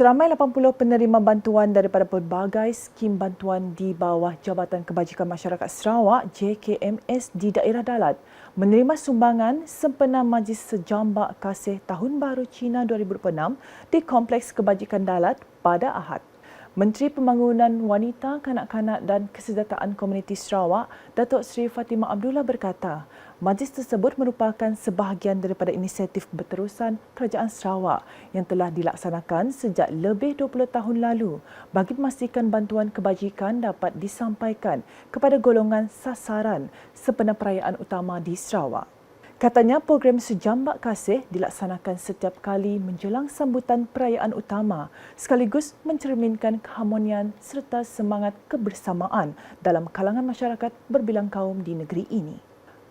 Seramai 80 penerima bantuan daripada pelbagai skim bantuan di bawah Jabatan Kebajikan Masyarakat Sarawak JKMS di daerah Dalat menerima sumbangan sempena Majlis Sejambak Kasih Tahun Baru Cina 2026 di Kompleks Kebajikan Dalat pada Ahad. Menteri Pembangunan Wanita, Kanak-kanak dan Kesejahteraan Komuniti Sarawak, Datuk Seri Fatimah Abdullah berkata, majlis tersebut merupakan sebahagian daripada inisiatif berterusan Kerajaan Sarawak yang telah dilaksanakan sejak lebih 20 tahun lalu bagi memastikan bantuan kebajikan dapat disampaikan kepada golongan sasaran sempena perayaan utama di Sarawak. Katanya program Sejambak Kasih dilaksanakan setiap kali menjelang sambutan perayaan utama sekaligus mencerminkan keharmonian serta semangat kebersamaan dalam kalangan masyarakat berbilang kaum di negeri ini.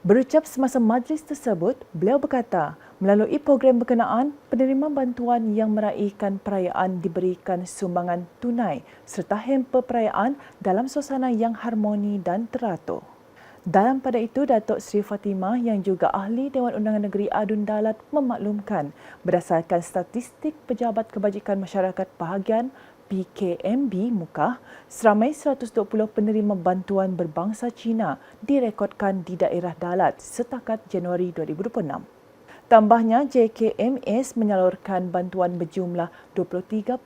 Berucap semasa majlis tersebut, beliau berkata, melalui program berkenaan, penerima bantuan yang meraihkan perayaan diberikan sumbangan tunai serta hamper perayaan dalam suasana yang harmoni dan teratur. Dalam pada itu, Datuk Seri Fatimah yang juga ahli Dewan Undangan Negeri Adun Dalat memaklumkan berdasarkan statistik Pejabat Kebajikan Masyarakat Bahagian PKMB Mukah, seramai 120 penerima bantuan berbangsa Cina direkodkan di daerah Dalat setakat Januari 2026. Tambahnya, JKMS menyalurkan bantuan berjumlah 23.87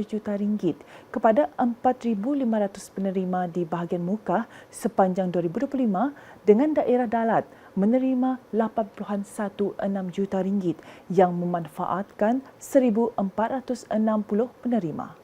juta ringgit kepada 4,500 penerima di bahagian muka sepanjang 2025 dengan daerah Dalat menerima 8.16 juta ringgit yang memanfaatkan 1,460 penerima.